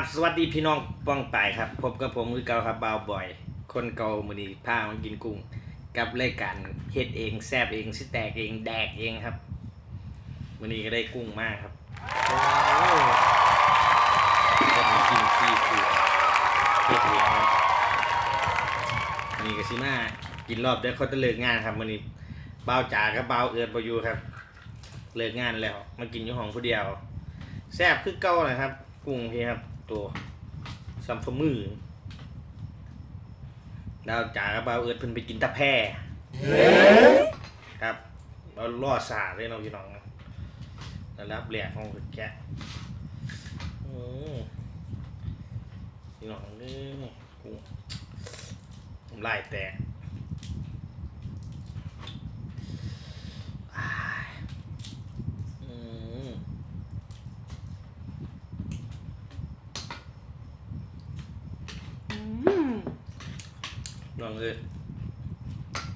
บสวัสดีพี่น้องป้องปายครับพบกับผมคือเก่าครับบ่าวบ่อย คนเก่ามือนีผ้ามากินกุ้ง กับรายการเฮ็ดเองแซบเองสิแตกเองแดกเองครับมือนี้ก็ได้กุ้งมากครับโอ้ก็มีกินซีฟู้ดเฮ็ดเองครับมือนี้ก็สิมากินรอบเดียวเขาจะเลิกงานครับมือนี้บ่าวจ๋ากับบ่าวเอิร์ดบ่อยู่ครับ เลิกงานแล้วมากินอยู่ห้องผู้เดียว แซบคือเก่านะครับ กุ้งพี่ครับ ตัวซัมฟมือดาวจ๋ากับบ่าวเอิร์ดเพิ่นไปกินตะแพร่ครับเราล่อสาเลยเนาะพี่น้องระดับแหลกของแกะอืมพี่น้องนี่กุ้งน้ำลายแตกอ้ายอืม ลองเลย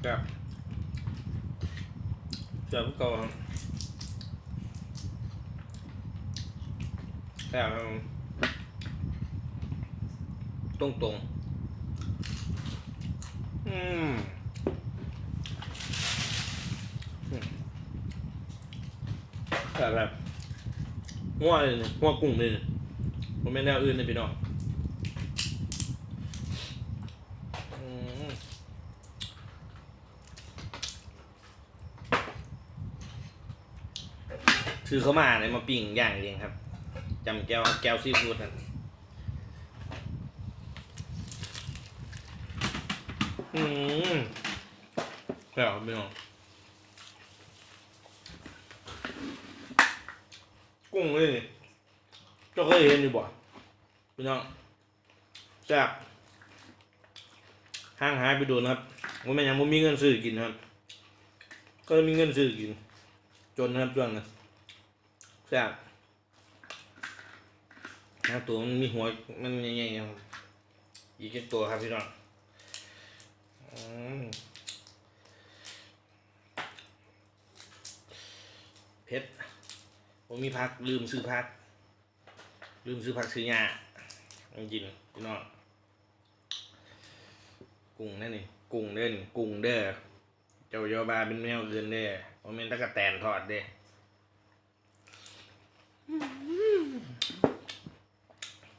กับจับก่อนแต่ตรงตรงอืมแต่แบบหัวเลยนี่หัวกุ้งเลยนี่มันไม่แนวอื่นเลยพี่น้อง อืม คือเขามาเลยมาปิ้งย่างเองครับจำแก้วแก้วซีฟู้ดนั่นอืมแล้วไม่น้องกุ้งเลยนี่เจ้าเคยเห็นอยู่บ่พี่น้องแซ่บห้างหายไปโดนครับว่าแม่ยังบ่มีเงินซื้อกินครับ ก็มีเงินซื้อกิน จนนะครับช่วงนั้น แซ่นะตัวมันมีหัวมันใหญ่ๆอีกตัวครับพี่น้องเพชรผมมีพักลืมซื้อพัก ลืมซื้อพักซื้อยาจริงพี่น้องกุ้งนั่นนี่กุ้งเด้นกุ้งเด้อเจ้าโยบาเป็นแมวอื่นเด้อผมเป็นตะกะแตนทอดเด้อ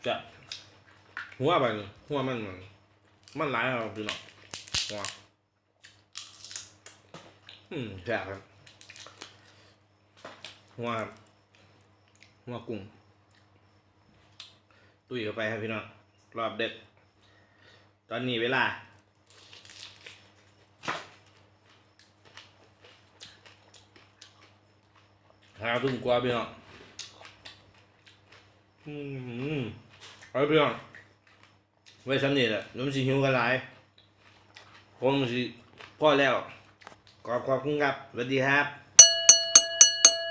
จะหัวมันหัวมันมันมันหลายครับพี่น้องหัวอืมแซ่บครับหัวหัวกุ้งตุยเข้าไปครับพี่น้องรอบเด็ก ตอนนี้เวลาหาทุ่มกว่าพี่น้อง อืมเอาพี่น้องไว้สำนี่แหละน้ำสีหิวกันหลายผมสิพ่อแล้วขอบขอบคุณครับสวัสดีครับ